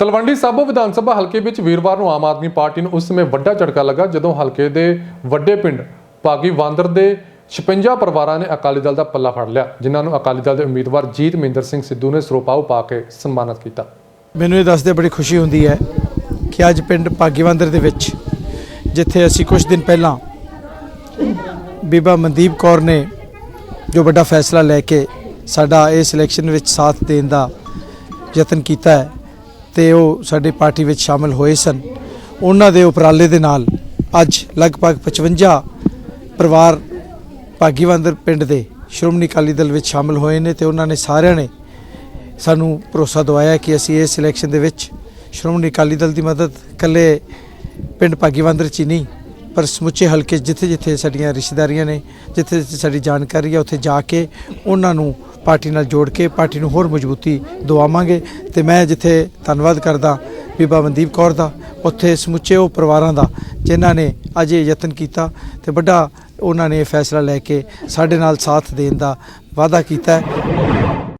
ਤਲਵੰਡੀ ਸਾਬੋ ਵਿਧਾਨ ਸਭਾ ਹਲਕੇ ਵਿੱਚ ਵੀਰਵਾਰ ਨੂੰ ਆਮ ਆਦਮੀ ਪਾਰਟੀ ਨੂੰ ਉਸ ਸਮੇਂ ਵੱਡਾ ਝਟਕਾ ਲੱਗਾ, ਜਦੋਂ ਹਲਕੇ ਦੇ ਵੱਡੇ ਪਿੰਡ ਭਾਗੀ ਵਾਂਦਰ ਦੇ 56 ਪਰਿਵਾਰਾਂ ਨੇ ਅਕਾਲੀ ਦਲ ਦਾ ਪੱਲਾ ਫੜ ਲਿਆ, ਜਿਨ੍ਹਾਂ ਨੂੰ ਅਕਾਲੀ ਦਲ ਦੇ ਉਮੀਦਵਾਰ ਜੀਤ ਮਹਿੰਦਰ ਸਿੰਘ ਸਿੱਧੂ ਨੇ ਸਰੋਪਾਓ ਪਾ ਕੇ ਸਨਮਾਨਿਤ ਕੀਤਾ। ਮੈਨੂੰ ਇਹ ਦੱਸਦੇ ਬੜੀ ਖੁਸ਼ੀ ਹੁੰਦੀ ਹੈ ਕਿ ਅੱਜ ਪਿੰਡ ਭਾਗੀਵੰਦਰ ਦੇ ਵਿੱਚ, ਜਿੱਥੇ ਅਸੀਂ ਕੁਝ ਦਿਨ ਪਹਿਲਾਂ ਬੀਬਾ ਮਨਦੀਪ ਕੌਰ ਨੇ ਜੋ ਵੱਡਾ ਫੈਸਲਾ ਲੈ ਕੇ ਸਾਡਾ ਇਸ ਇਲੈਕਸ਼ਨ ਵਿੱਚ ਸਾਥ ਦੇਣ ਦਾ ਯਤਨ ਕੀਤਾ ਹੈ ਤੇ ਉਹ ਸਾਡੀ ਪਾਰਟੀ ਵਿੱਚ ਸ਼ਾਮਲ ਹੋਏ ਸਨ। ਉਹਨਾਂ ਦੇ ਉਪਰਾਲੇ ਦੇ ਨਾਲ ਅੱਜ ਲਗਭਗ 55 ਪਰਿਵਾਰ ਭਾਗੀਵੰਦਰ ਪਿੰਡ ਦੇ ਸ਼੍ਰੋਮਣੀ ਅਕਾਲੀ ਦਲ ਵਿੱਚ ਸ਼ਾਮਲ ਹੋਏ ਨੇ ਤੇ ਉਹਨਾਂ ਨੇ ਸਾਰਿਆਂ ਨੇ ਸਾਨੂੰ ਭਰੋਸਾ ਦਵਾਇਆ ਕਿ ਅਸੀਂ ਇਸ ਇਲੈਕਸ਼ਨ ਦੇ ਵਿੱਚ ਸ਼੍ਰੋਮਣੀ ਅਕਾਲੀ ਦਲ ਦੀ ਮਦਦ ਇਕੱਲੇ ਪਿੰਡ ਭਾਗੀਵੰਦਰ ਚ ਹੀ ਨਹੀਂ, ਪਰ ਸਮੁੱਚੇ ਹਲਕੇ 'ਚ ਜਿੱਥੇ-ਜਿੱਥੇ ਸਾਡੀਆਂ ਰਿਸ਼ਤੇਦਾਰੀਆਂ ਨੇ, ਜਿੱਥੇ-ਜਿੱਥੇ ਸਾਡੀ ਜਾਣਕਾਰੀ ਹੈ ਉੱਥੇ ਜਾ ਕੇ ਉਹਨਾਂ ਨੂੰ ਪਾਰਟੀ ਨਾਲ ਜੋੜ ਕੇ ਪਾਰਟੀ ਨੂੰ ਹੋਰ ਮਜ਼ਬੂਤੀ ਦਿਵਾਵਾਂਗੇ। ਤੇ ਮੈਂ ਜਿੱਥੇ ਧੰਨਵਾਦ ਕਰਦਾ ਬੀਬਾ ਮਨਦੀਪ ਕੌਰ ਦਾ, ਉੱਥੇ ਸਮੁੱਚੇ ਉਹ ਪਰਿਵਾਰਾਂ ਦਾ, ਜਿਨ੍ਹਾਂ ਨੇ ਅੱਜ ਇਹ ਯਤਨ ਕੀਤਾ ਤੇ ਵੱਡਾ ਉਹਨਾਂ ਨੇ ਫੈਸਲਾ ਲੈ ਕੇ ਸਾਡੇ ਨਾਲ ਸਾਥ ਦੇਣ ਦਾ ਵਾਅਦਾ ਕੀਤਾ ਹੈ।